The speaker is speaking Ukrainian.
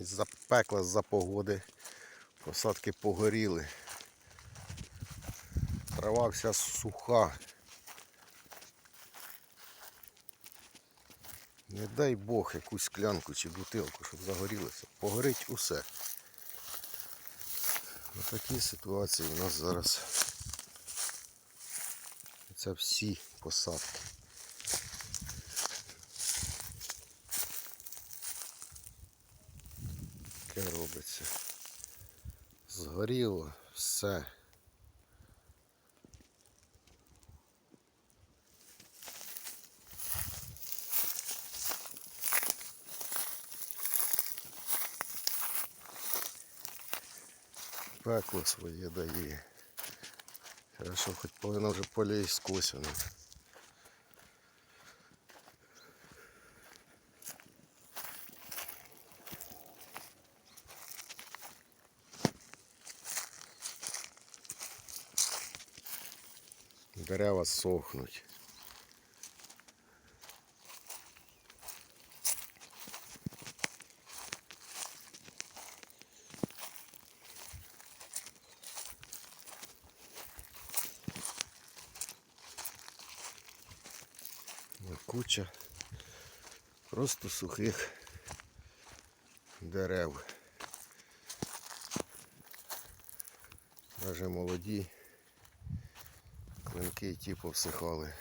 Із-за пекла, з-за погоди. Посадки погоріли. Трава вся суха. Не дай Бог якусь склянку чи бутилку, щоб загорілося. Погорить усе. Ось такі ситуації у нас зараз. Це всі посадки. Таке робиться. Згоріло все. Пекло своє дає. Хорошо, хоч половина вже поля і Дерева сохнуть. Куча просто сухих дерев. Даже молоді клинки ті повсихали.